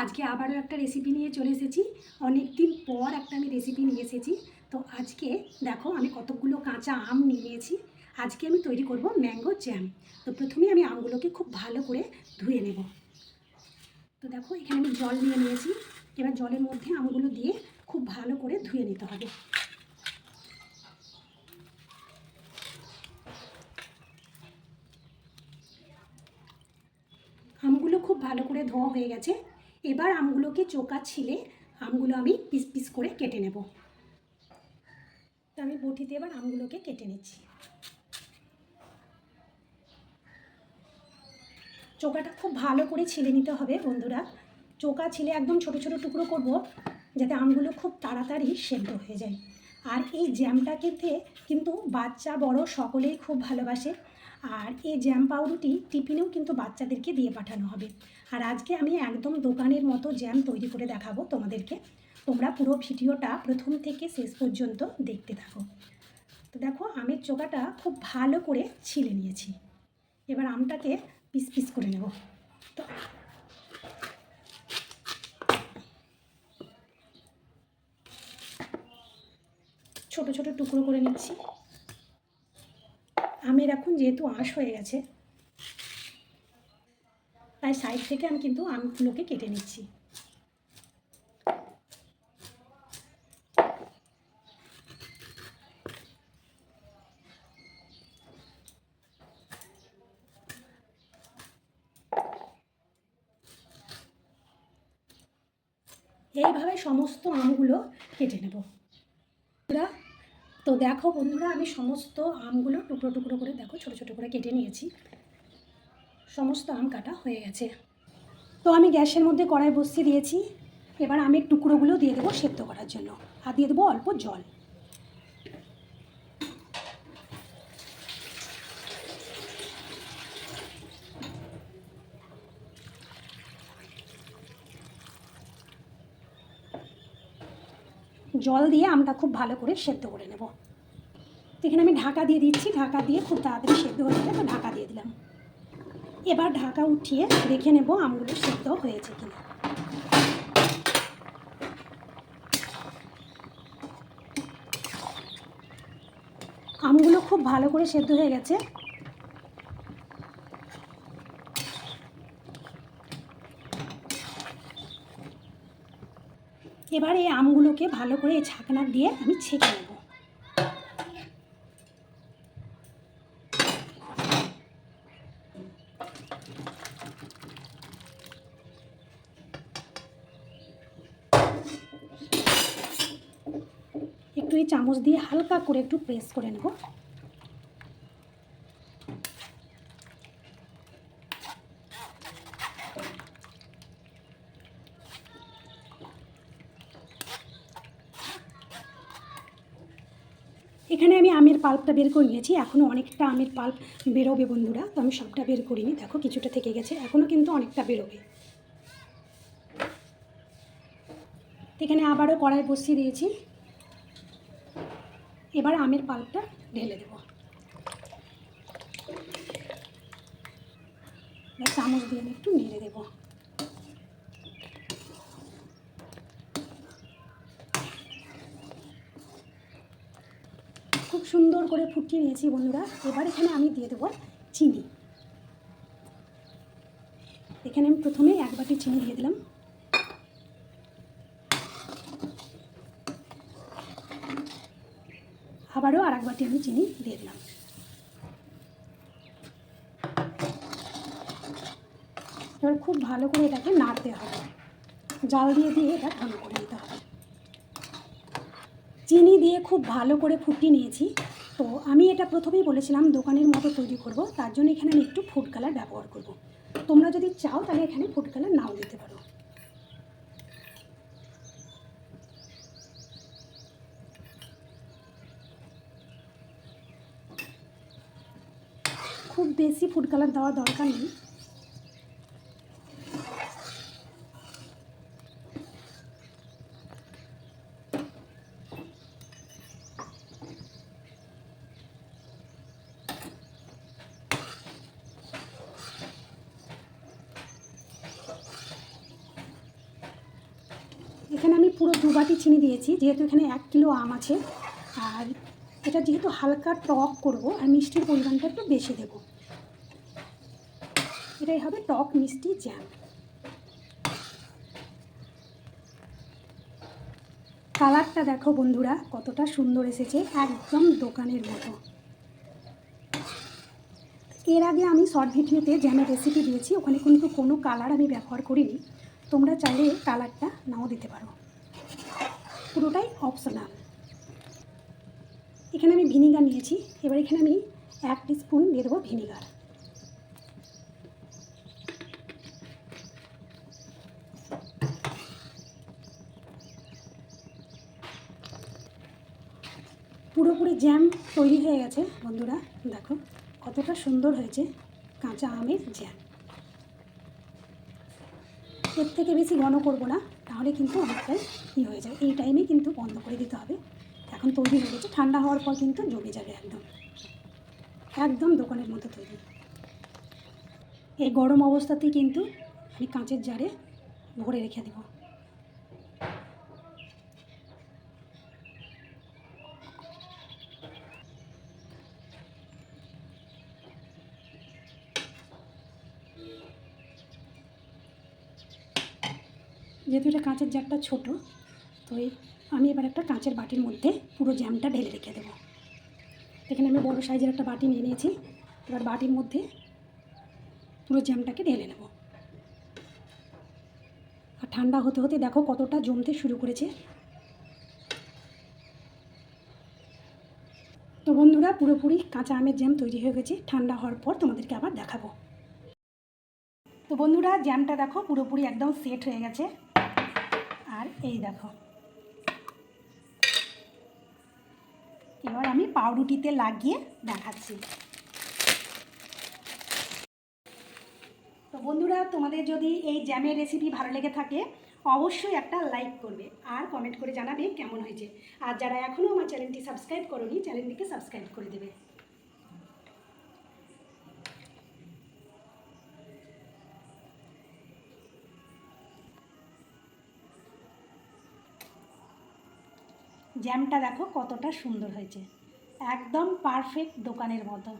আজকে আবারও একটা রেসিপি নিয়ে চলে এসেছি। অনেক দিন পর একটা আমি রেসিপি নিয়ে এসেছি। তো আজকে দেখো আমি কতগুলো কাঁচা আম নিয়ে নিয়েছি। আজকে আমি তৈরি করব ম্যাঙ্গো জ্যাম তো প্রথমে আমি আমগুলোকে খুব ভালো করে ধুয়ে নেব। তো দেখো এখানে আমি জল নিয়ে নিয়েছি। এবার জলের মধ্যে আমগুলো দিয়ে খুব ভালো করে ধুয়ে নিতে হবে। আমগুলো খুব ভালো করে ধোয়া হয়ে গেছে। এবার আমগুলোকে চোকা ছিলে আমগুলো আমি পিস পিস করে কেটে নেব। তো আমি বটিতে এবার আমগুলোকে কেটে নিচ্ছি। চোকাটা খুব ভালো করে ছিলে নিতে হবে বন্ধুরা। চোকা ছিলে একদম ছোট ছোট টুকরো করব, যাতে আমগুলো খুব তাড়াতাড়ি সেদ্ধ হয়ে যায়। আর এই জ্যামটা খেতে কিন্তু বাচ্চা বড় সকলেই খুব ভালোবাসে। আর এই জ্যাম পাউরুটি টিফিনেও কিন্তু বাচ্চাদেরকে দিয়ে পাঠানো হবে। আর আজকে আমি একদম দোকানের মতো জ্যাম তৈরি করে দেখাবো তোমাদেরকে। তোমরা পুরো ভিডিওটা প্রথম থেকে শেষ পর্যন্ত দেখতে থাকো। তো দেখো, আমের চোকাটা খুব ভালো করে ছিলে নিয়েছি। এবার আমটাকে পিস পিস করে নেব। তো ছোট ছোট টুকরো করে নিচ্ছি। আমের এখন যেহেতু আঁশ হয়ে গেছে, তাই সাইড থেকে আমি কিন্তু আমগুলোকে কেটে নিচ্ছি। এইভাবে সমস্ত আমগুলো কেটে নেব। তো দেখো বন্ধুরা, আমি সমস্ত আমগুলো টুকরো টুকরো করে দেখো, ছোট ছোট করে কেটে নিয়েছি। সমস্ত আম কাটা হয়ে গেছে। তো আমি গ্যাসের মধ্যে কড়াই বসিয়ে দিয়েছি। এবার আমি টুকরোগুলো দিয়ে দেবো সেদ্ধ করার জন্য। আর দিয়ে দেবো অল্প জল। জল দিয়ে আমটা খুব ভালো করে সেদ্ধ করে নেব। তো এখানে আমি ঢাকা দিয়ে দিচ্ছি, ঢাকা দিয়ে খুব তাড়াতাড়ি সেদ্ধ হয়ে যাবে তো ঢাকা দিয়ে দিলাম। এবার ঢাকা উঠিয়ে দেখে নেব আমগুলো সেদ্ধ হয়েছে কিনা। আমগুলো খুব ভালো করে সেদ্ধ হয়ে গেছে। এবার এই আমগুলোকে ভালো করে ছাকনা দিয়ে আমি ছেঁকে নেব। এই চামচ দিয়ে হালকা করে একটু প্রেস করে নেব। এখানে আমি আমের পাল্পটা বের করে নিয়েছি এখনও অনেকটা আমের পাল্প বেরোবে বন্ধুরা, তো আমি সবটা বের করিনি, দেখো কিছুটা থেকে গেছে এখনও কিন্তু অনেকটা বেরোবে। এখানে আবারও কড়াই বসিয়ে দিয়েছি। এবার আমের পাল্পটা ঢেলে দেব। চামচ দিয়ে একটু নেড়ে দেবো। খুব সুন্দর করে ফুটিয়ে নিয়েছি বন্ধুরা। এবার এখানে আমি দিয়ে দেবো চিনি। এখানে আমি প্রথমে এক বাটি চিনি দিয়ে দিলাম। আবারও আর এক বাটি আমি চিনি দিয়ে দিলাম। এবার খুব ভালো করে এটাকে নাড়তে হবে। জাল দিয়ে দিয়ে এটা ঠান্ডা করে নিতে হবে। চিনি দিয়ে খুব ভালো করে ফুটিয়ে নিয়েছি। তো আমি এটা প্রথমেই বলেছিলাম দোকানের মতো তৈরি করব, তার জন্য এখানে আমি একটু ফুড কালার ব্যবহার করব। তোমরা যদি চাও তাহলে এখানে ফুড কালার নাও দিতে পারো। খুব বেশি ফুড কালার দেওয়ার দরকার নেই। এখানে আমি পুরো দু বাটি চিনি দিয়েছি, যেহেতু এখানে এক কিলো আম আছে। এটা যেহেতু হালকা টক করব আর মিষ্টির পরিমাণটা একটু বেশি দেবো। এটাই হবে টক মিষ্টি জ্যাম। কালারটা দেখো বন্ধুরা, কতটা সুন্দর এসেছে, একদম দোকানের মতো। এর আগে আমি শর্ট ভিডিওতে জ্যামের রেসিপি দিয়েছি, ওখানে কিন্তু কোনো কালার আমি ব্যবহার করিনি। তোমরা চাইলে কালারটা নাও দিতে পারো। পুরোটাই অপশনাল এখানে আমি ভিনিগার নিয়েছি। এবার এখানে আমি এক স্পুন দিয়ে দেবো ভিনিগার। পুরোপুরি জ্যাম তৈরি হয়ে গেছে, বন্ধুরা। দেখো, কতটা সুন্দর হয়েছে কাঁচা আমের জ্যাম। এর থেকে বেশি ঘন করব না, তাহলে কিন্তু অনেকটাই ই হয়ে যায়। এই টাইমে কিন্তু বন্ধ করে দিতে হবে। এখন তৈরি হয়ে গেছে। ঠান্ডা হওয়ার পর কিন্তু জমে যাবে একদম। একদম দোকানের মতো তৈরি। এই গরম অবস্থাতেই কিন্তু আমি কাঁচের জারে ভরে রেখে দেবো। যেহেতু এটা কাঁচের জারটা ছোট, তো এই আমি এবার একটা কাঁচের বাটির মধ্যে পুরো জ্যামটা ঢেলে রেখে দেবো। এখানে আমি বড় সাইজের একটা বাটি নিয়ে নিয়েছি। এবার বাটির মধ্যে পুরো জ্যামটাকে ঢেলে নেব। আর ঠান্ডা হতে হতে দেখো কতটা জমতে শুরু করেছে। তো বন্ধুরা, পুরোপুরি কাঁচা আমের জ্যাম তৈরি হয়ে গেছে। ঠান্ডা হওয়ার পর তোমাদেরকে আবার দেখাবো। তো বন্ধুরা, জ্যামটা দেখো পুরোপুরি একদম সেট হয়ে গেছে। আর এই দেখো এবার আমি পাউরুটিতে লাগিয়ে দেখাচ্ছি। তো বন্ধুরা, তোমাদের যদি এই জ্যামের রেসিপি ভালো লেগে থাকে, অবশ্যই একটা লাইক করবে আর কমেন্ট করে জানাবে কেমন হয়েছে। আর যারা এখনও আমার চ্যানেলটি সাবস্ক্রাইব করোনি চ্যানেলটিকে সাবস্ক্রাইব করে দেবে। জ্যামটা দেখো কতটা সুন্দর হয়েছে। একদম পারফেক্ট দোকানের মতো।